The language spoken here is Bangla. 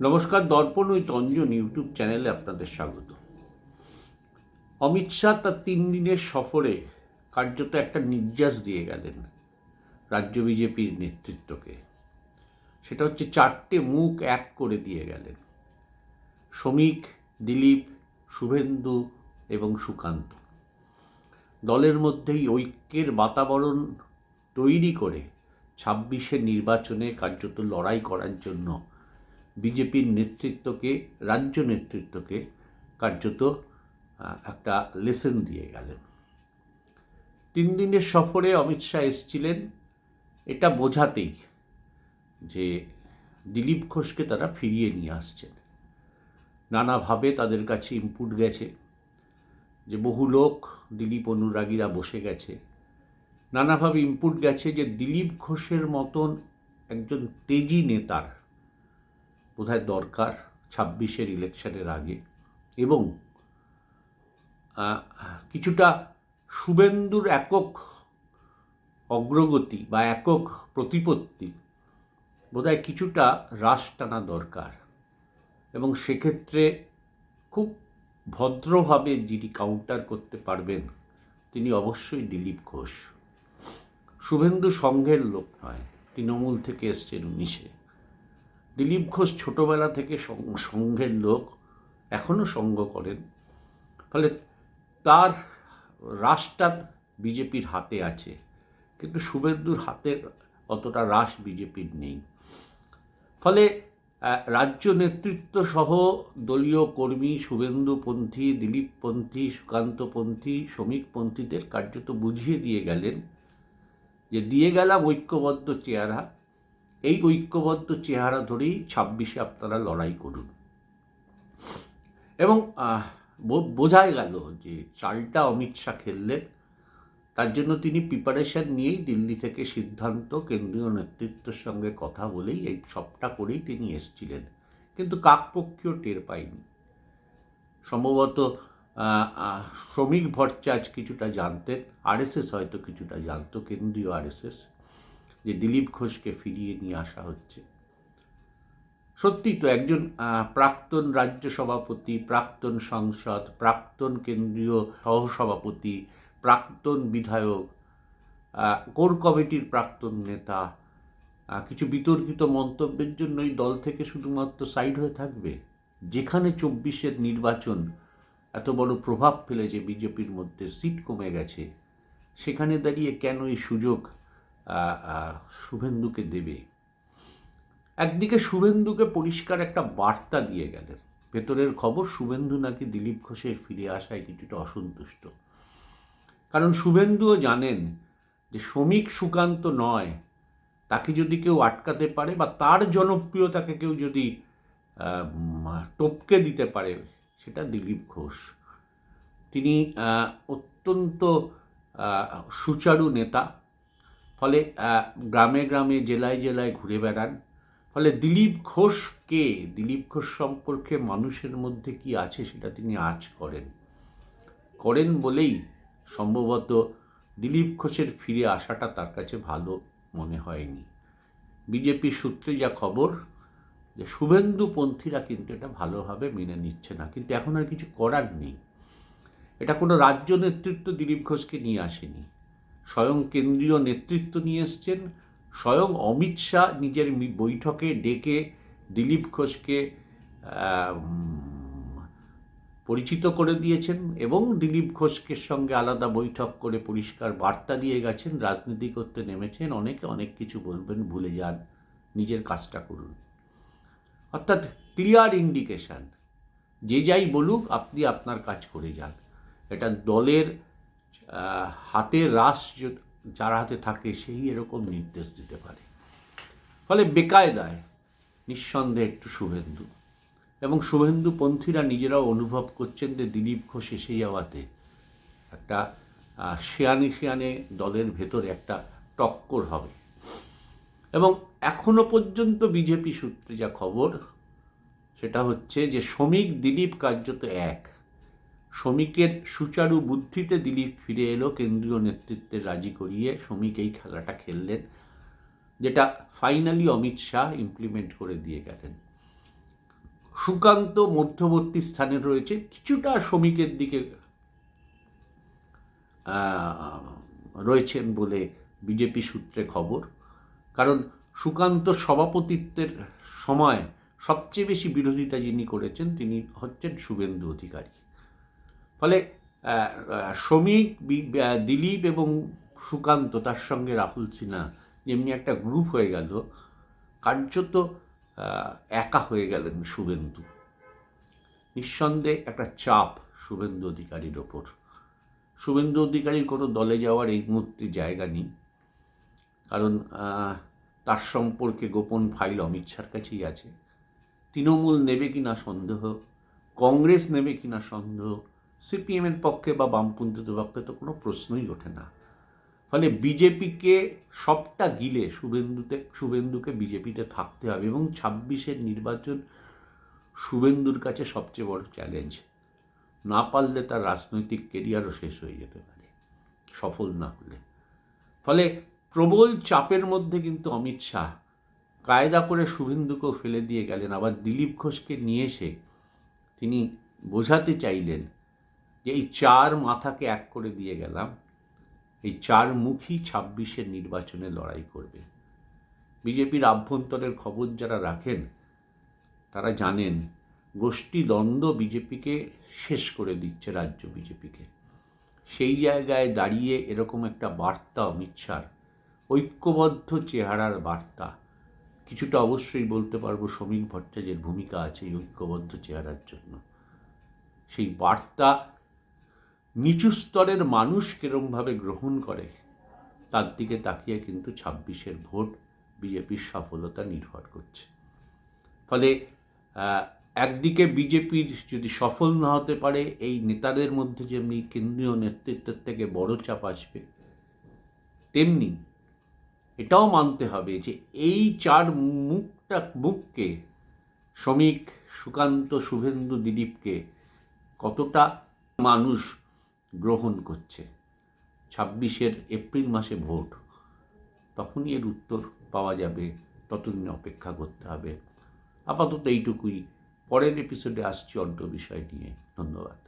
নমস্কার, দর্পণ ওই তঞ্জন ইউটিউব চ্যানেলে আপনাদের স্বাগত। অমিত শাহ তার তিন দিনের সফরে কার্যত একটা নির্যাস দিয়ে গেলেন রাজ্য বিজেপির নেতৃত্বকে। সেটা হচ্ছে চারটে মুখ এক করে দিয়ে গেলেন। শ্রমিক দিলীপ, শুভেন্দু এবং সুকান্ত। দলের মধ্যেই ঐক্যের বাতাবরণ তৈরি করে ছাব্বিশের নির্বাচনে কার্যত লড়াই করার জন্য বিজেপির নেতৃত্বকে, রাজ্য নেতৃত্বকে কার্যত একটা লেসন দিয়ে গেলেন। তিন দিনের সফরে অমিত শাহ এসেছিলেন। এটা বোঝাতেই যে দিলীপ ঘোষকে তারা ফিরিয়ে নিয়ে আসছেন। নানাভাবে তাদের কাছে ইনপুট গেছে যে বহু লোক দিলীপ অনুরাগীরা বসে গেছে। নানাভাবে ইনপুট গেছে যে দিলীপ ঘোষের মতন একজন তেজি নেতার বোধহয় দরকার ছাব্বিশের ইলেকশনের আগে। এবং কিছুটা শুভেন্দুর একক অগ্রগতি বা একক প্রতিপত্তি বোধহয় কিছুটা হ্রাস টানা দরকার। এবং সেক্ষেত্রে খুব ভদ্রভাবে যিনি কাউন্টার করতে পারবেন, তিনি অবশ্যই দিলীপ ঘোষ। শুভেন্দু সংঘের লোক নয়, তৃণমূল থেকে এসছেন উনিশে। দিলীপ ঘোষ ছোটবেলা থেকে সং- সংঘের লোক এখনও সঙ্গ করেন। ফলে তার রাসটা বিজেপির হাতে আছে, কিন্তু শুভেন্দুর হাতে অতটা রাস বিজেপির নেই। ফলে রাজ্য নেতৃত্ব সহ দলীয় কর্মী শুভেন্দুপন্থী, দিলীপপন্থী, সুকান্তপন্থী, শ্রমিকপন্থীদের কার্যত বুঝিয়ে দিয়ে গেলেন যে দিয়ে গেলাম ঐক্যবদ্ধ চেহারা এই ঐক্যবদ্ধ চেহারা ধরেই ছাব্বিশে আপনারা লড়াই করুন। এবং বোঝাই গেল যে চালটা অমিত শাহ খেললেন, তার জন্য তিনি প্রিপারেশন নিয়েই দিল্লি থেকে সিদ্ধান্ত কেন্দ্রীয় নেতৃত্বের সঙ্গে কথা বলেই এই সবটা করেই তিনি এসছিলেন। কিন্তু কাকপক্ষীয় টের পায়নি সম্ভবত শ্রমিক ভট্টাচার্য কিছুটা জানতেন আরএসএস হয়তো কিছুটা জানতো, কেন্দ্রীয় আরএসএস যে দিলীপ ঘোষকে ফিরিয়ে নিয়ে আসা হচ্ছে। সত্যি তো একজন প্রাক্তন রাজ্য সভাপতি প্রাক্তন সংসদ, প্রাক্তন কেন্দ্রীয় সহসভাপতি, প্রাক্তন বিধায়ক কোর কমিটির প্রাক্তন নেতা কিছু বিতর্কিত মন্তব্যের জন্য জন্যই দল থেকে শুধুমাত্র সাইড হয়ে থাকবে? যেখানে চব্বিশের নির্বাচন এত বড় প্রভাব ফেলেছে বিজেপির মধ্যে, সিট কমে গেছে, সেখানে দাঁড়িয়ে কেন এই সুযোগ শুভেন্দুকে দেবে। একদিকে শুভেন্দুকে পরিষ্কার একটা বার্তা দিয়ে গেলেন। ভেতরের খবর, শুভেন্দু নাকি দিলীপ ঘোষের ফিরে আসায় কিছুটা অসন্তুষ্ট। কারণ শুভেন্দুও জানেন যে শ্রমিক সুকান্ত নয়, তাকে যদি কেউ আটকাতে পারে বা তার জনপ্রিয়তাকে কেউ যদি টপকে দিতে পারে, সেটা দিলীপ ঘোষ। তিনি অত্যন্ত সুচারু নেতা। ফলে গ্রামে গ্রামে, জেলায় জেলায় ঘুরে বেড়ান। ফলে দিলীপ ঘোষ কে? দিলীপ ঘোষ সম্পর্কে মানুষের মধ্যে কি আছে সেটা তিনি আজ করেন। করেন বলেই সম্ভবত দিলীপ ঘোষের ফিরে আসাটা তার কাছে ভালো মনে হয়নি। বিজেপি সূত্রে যা খবর, যে শুভেন্দুপন্থীরা কিন্তু এটা ভালোভাবে মেনে নিচ্ছে না। কিন্তু এখন আর কিছু করার নেই। এটা কোনো রাজ্য নেতৃত্ব দিলীপ ঘোষকে নিয়ে আসেনি। স্বয়ং কেন্দ্রীয় নেতৃত্ব নিয়ে এসছেন। স্বয়ং অমিত শাহ নিজের বৈঠকে ডেকে দিলীপ ঘোষকে পরিচিত করে দিয়েছেন এবং দিলীপ ঘোষকের সঙ্গে আলাদা বৈঠক করে পরিষ্কার বার্তা দিয়ে গেছেন। রাজনীতি করতে নেমেছেন। অনেকে অনেক কিছু বলবেন, ভুলে যান। নিজের কাজটা করুন। অর্থাৎ ক্লিয়ার ইন্ডিকেশান, যে যাই বলুক, আপনি আপনার কাজ করে যান। এটা দলের হাতে রাস যার হাতে থাকে সেই এরকম নির্দেশ দিতে পারে। ফলে বেকায়দায় নিঃসন্দেহে একটু শুভেন্দু। এবং শুভেন্দুপন্থীরা নিজেরাও অনুভব করছেন যে দিলীপ ঘোষ এসে যাওয়াতে একটা শেয়ানে শেয়ানে দলের ভেতরে একটা টক্কর হবে। এবং এখনও পর্যন্ত বিজেপি সূত্রে যা খবর, সেটা হচ্ছে যে শ্রমিক দিলীপ কার্যত এক। শ্রমিকের সুচারু বুদ্ধিতে দিলীপ ফিরে এলো, কেন্দ্রীয় নেতৃত্বে রাজি করিয়ে শ্রমিক এই খেলাটা খেললেন, যেটা ফাইনালি অমিত শাহ ইমপ্লিমেন্ট করে দিয়ে গেলেন। সুকান্ত মধ্যবর্তী স্থানে রয়েছে, কিছুটা শ্রমিকের দিকে রয়েছেন বলে বিজেপি সূত্রে খবর, কারণ সুকান্ত সভাপতিত্বের সময় সবচেয়ে বেশি বিরোধিতা যিনি করেছেন, তিনি হচ্ছেন শুভেন্দু অধিকারী। ফলে শ্রমিক দিলীপ এবং সুকান্ত তার সঙ্গে রাহুল সিনহা যেমনি একটা গ্রুপ হয়ে গেল, কার্যত একা হয়ে গেলেন শুভেন্দু। নিঃসন্দেহে একটা চাপ শুভেন্দু অধিকারীর ওপর। শুভেন্দু অধিকারীর কোনো দলে যাওয়ার এই মুহূর্তে জায়গা নেই। কারণ তার সম্পর্কে গোপন ফাইল অমিত শাহর কাছেই আছে। তৃণমূল নেবে কিনা সন্দেহ, কংগ্রেস নেবে কিনা সন্দেহ সিপিএমের পক্ষে বা বামপন্থীদের পক্ষে তো কোনো প্রশ্নই ওঠে না। ফলে বিজেপিকে সবটা গিলে শুভেন্দুতে, শুভেন্দুকে বিজেপিতে থাকতে হবে এবং ছাব্বিশের নির্বাচন শুভেন্দুর কাছে সবচেয়ে বড় চ্যালেঞ্জ না পারলে তার রাজনৈতিক কেরিয়ারও শেষ হয়ে যেতে পারে, সফল না হলে। ফলে প্রবল চাপের মধ্যে কিন্তু অমিত শাহ কায়দা করে শুভেন্দুকেও ফেলে দিয়ে গেলেন। আবার দিলীপ ঘোষকে নিয়ে এসে তিনি বোঝাতে চাইলেন যে এই চার মাথাকে এক করে দিয়ে গেলাম, এই চার মুখী ছাব্বিশের নির্বাচনে লড়াই করবে। বিজেপির আভ্যন্তরের খবর যারা রাখেন, তারা জানেন গোষ্ঠী দ্বন্দ্ব বিজেপিকে শেষ করে দিচ্ছে রাজ্য বিজেপিকে। সেই জায়গায় দাঁড়িয়ে এরকম একটা বার্তা অমিত শাহ, ঐক্যবদ্ধ চেহারার বার্তা। কিছুটা অবশ্যই বলতে পারব শ্রমিক ভট্টাচার্যের ভূমিকা আছে এই ঐক্যবদ্ধ চেহারার জন্য। সেই বার্তা নিচু স্তরের মানুষ কিরমভাবে গ্রহণ করে, তার দিকে তাকিয়ে কিন্তু ছাব্বিশের ভোট বিজেপির সফলতা নির্ভর করছে। ফলে একদিকে বিজেপির যদি সফল না হতে পারে, এই নেতাদের মধ্যে যেমনি কেন্দ্রীয় নেতৃত্বের থেকে বড় চাপ আসবে, তেমনি এটাও মানতে হবে যে এই চার মুখটা, মুখকে, শ্রমিক সুকান্ত শুভেন্দু দিলীপকে কতটা মানুষ গ্রহণ করছে। ছাব্বিশের এপ্রিল মাসে ভোট। তখনই এর উত্তর পাওয়া যাবে। ততদিন অপেক্ষা করতে হবে। আপাতত এইটুকুই। পরের এপিসোডে আসছি অন্য বিষয় নিয়ে। ধন্যবাদ।